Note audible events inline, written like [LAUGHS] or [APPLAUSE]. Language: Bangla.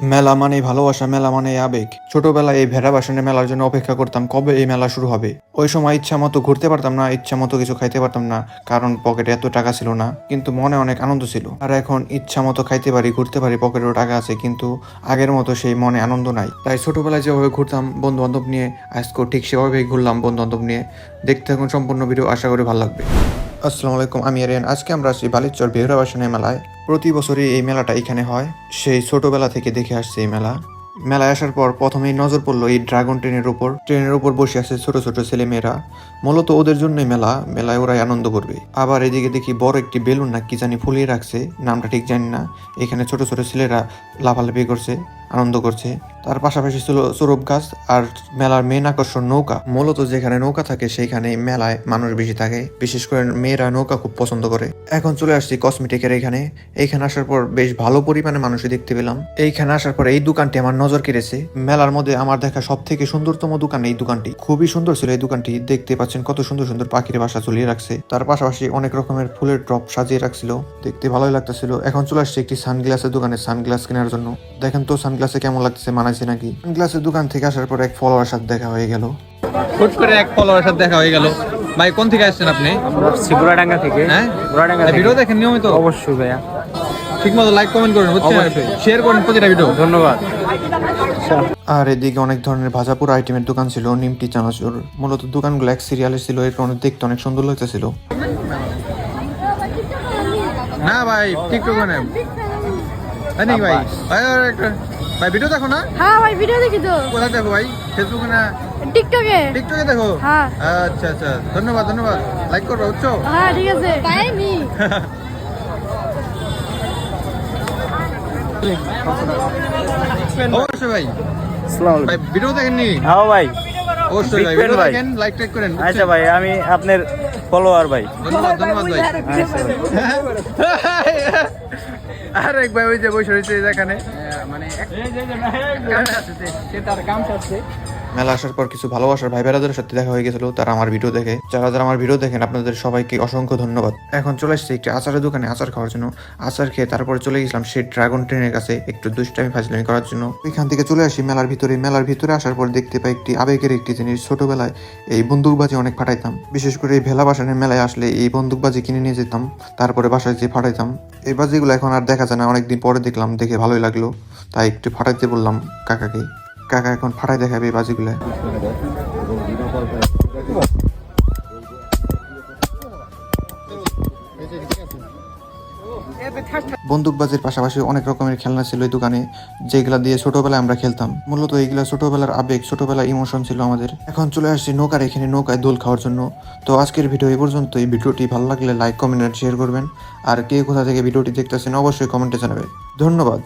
মেলা মানে ভালোবাসা, মেলা মানে আবেগ। ছোটবেলায় এই ভেড়া বাসনের মেলার জন্য অপেক্ষা করতাম কবে এই মেলা শুরু হবে। ওই সময় ইচ্ছা মতো ঘুরতে পারতাম না, ইচ্ছা মতো কিছু খাইতে পারতাম না, কারণ পকেটে এত টাকা ছিল না, কিন্তু মনে অনেক আনন্দ ছিল। আর এখন ইচ্ছা মতো খাইতে পারি, ঘুরতে পারি, পকেটেও টাকা আছে, কিন্তু আগের মতো সেই মনে আনন্দ নাই। তাই ছোটবেলায় যেভাবে ঘুরতাম বন্ধু বান্ধব নিয়ে, আজকেও ঠিক সেভাবেই ঘুরলাম বন্ধু বান্ধব নিয়ে। দেখতে এখন সম্পূর্ণ ভিডিও, আশা করি ভালো লাগবে। আসসালামু আলাইকুম, আমি আরিয়ান আজকে আমরা আছি বালিচর বেহুরাবাসনের মেলায়। প্রতি বছরই এই মেলাটা এখানে হয়। সেই ছোটবেলা থেকে দেখে আসছে এই মেলা। মেলায় আসার পর প্রথমেই নজর পড়ল এই ড্রাগন ট্রেনের উপর। ট্রেনের উপর বসে আছে ছোট ছোট ছেলে মেয়েরা মূলত ওদের জন্যই মেলা, মেলায় ওরাই আনন্দ করবে। আবার এদিকে দেখি বড় একটি বেলুন না কি জানি ফুলিয়ে রাখছে, নামটা ঠিক জানি না। এখানে ছোট ছোট ছেলেরা লাফালাফি করছে, আনন্দ করছে। তার পাশাপাশি ছিল সৌরভ গাছ আর মেলার মেন আকর্ষণ নৌকা। মূলত যেখানে নৌকা থাকে সেইখানে মেলায় মানুষ বেশি থাকে। বিশেষ করে মেয়েরা নৌকা খুব পছন্দ করে। এখন চলে আসছি কসমেটিকের এখানে। এইখানে আসার পর বেশ ভালো পরিমাণে মানুষই দেখতে পেলাম। এইখানে আসার পর এই দোকানটি আমার নজর কেড়েছে। মেলার মধ্যে আমার দেখা সব থেকে সুন্দরতম দোকান এই দোকানটি। খুবই সুন্দর ছিল এই দোকানটি। দেখতে পাচ্ছেন কত সুন্দর সুন্দর পাখির বাসা ঝুলিয়ে রাখছে। তার পাশাপাশি অনেক রকমের ফুলের ড্রপ সাজিয়ে রাখছিল। দেখতে ভালোই লাগতেছিল। এখন চলে আসছে একটি সানগ্লাসের দোকানে সানগ্লাস কেনার জন্য। দেখেন তো সানগ্লাসে কেমন লাগতেছে মানাইছে নাকি? সানগ্লাসের দোকান থেকে আসার পর এক ফলোয়ার সাথে দেখা হয়ে গেল। হুট করে এক ফলোয়ারের সাথে দেখা হয়ে গেল। ভাই কোন থেকে আসছেন আপনি? শিবুরাডাঙ্গা থেকে। হ্যাঁ? ভিডিও দেখেন নিয়মিত? অবশ্যই ভাইয়া। ঠিক মতো লাইক কমেন্ট করুন বুঝছেন শেয়ার করুন প্রতিটা ভিডিও ধন্যবাদ। আর এদিকে অনেক ধরনের ভাজাপুর আইটেমের দোকান ছিল নিমটি চানাচুর। মূলত দোকানগুলো এক সিরিয়ালে ছিল এর কারণে দেখতে অনেক সুন্দর লাগতেছিল। না ভাই টিকটক না তাই নাকি ভাই? ভাই আর একটা। ভাই ভিডিও দেখো না? হ্যাঁ ভাই ভিডিও দেখি তো। কোথায় দেখো ভাই? ফেসবুকে না? টিকটকে টিকটকে দেখো? হ্যাঁ। আচ্ছা আচ্ছা। ধন্যবাদ ধন্যবাদ। লাইক করবে বুঝছ? হ্যাঁ ঠিক আছে। তাইনি [LAUGHS] অবশ্যই ভাই। ভাই ভিডিও দেখেননি? হ্যাঁ ভাই। অবশ্যই ভাই ভিডিও দেখেন লাইক টাইক করেন আচ্ছা? ভাই আমি আপনার ফলোয়ার ভাই। ধন্যবাদ ধন্যবাদ ভাই। আচ্ছা। ভাই। আর এক ভাই ওই যে বসে রয়েছে এখানে। মানে মেলা আসার পর কিছু ভালোবাসার ভাই বেড়াদের সাথে দেখা হয়ে গেছিল তারা আমার ভিডিও দেখে। যারা যারা আমার ভিডিও দেখেন, আপনাদের সবাইকে অসংখ্য ধন্যবাদ। এখন চলে এসেছি একটি আচারের দোকানে আচার খাওয়ার জন্য। আচার খেয়ে তারপরে চলে গেছিলাম সেই ড্রাগন ট্রেনের কাছে একটু দুষ্টামি ফাজলামি করার জন্য। ওইখান থেকে চলে আসি মেলার ভিতরে। মেলার ভিতরে আসার পর দেখতে পাই একটি আবেগের একটি জিনিস। ছোটবেলায় এই বন্দুকবাজি অনেক ফাটাইতাম। বিশেষ করে এই ভেলা বাসানের মেলায় আসলে এই বন্দুকবাজি কিনে নিয়ে যেতাম। তারপরে বাসায় যে ফাটাইতাম। এই বাজিগুলো এখন আর দেখা যায় না। অনেকদিন পরে দেখলাম, দেখে ভালোই লাগল। তাই একটু ফাটাইতে বললাম কাকাকে। কাকা এখন ফাটাই দেখাবে এই বাজিগুলো। বন্দুকবাজির পাশাপাশি অনেক রকমের খেলনা ছিল এই দোকানে, যেগুলা দিয়ে ছোটবেলায় আমরা খেলতাম। মূলত এইগুলা ছোটবেলার আবেগ, ছোটবেলার ইমোশন ছিল আমাদের। এখন চলে আসছি নৌকার, এখানে নৌকায় দোল খাওয়ার জন্য। তো আজকের ভিডিও এই পর্যন্ত এই ভিডিওটি ভালো লাগলে লাইক, কমেন্ট শেয়ার করবেন। আর কে কোথা থেকে ভিডিওটি দেখতেছেন, অবশ্যই কমেন্টে জানাবেন। ধন্যবাদ।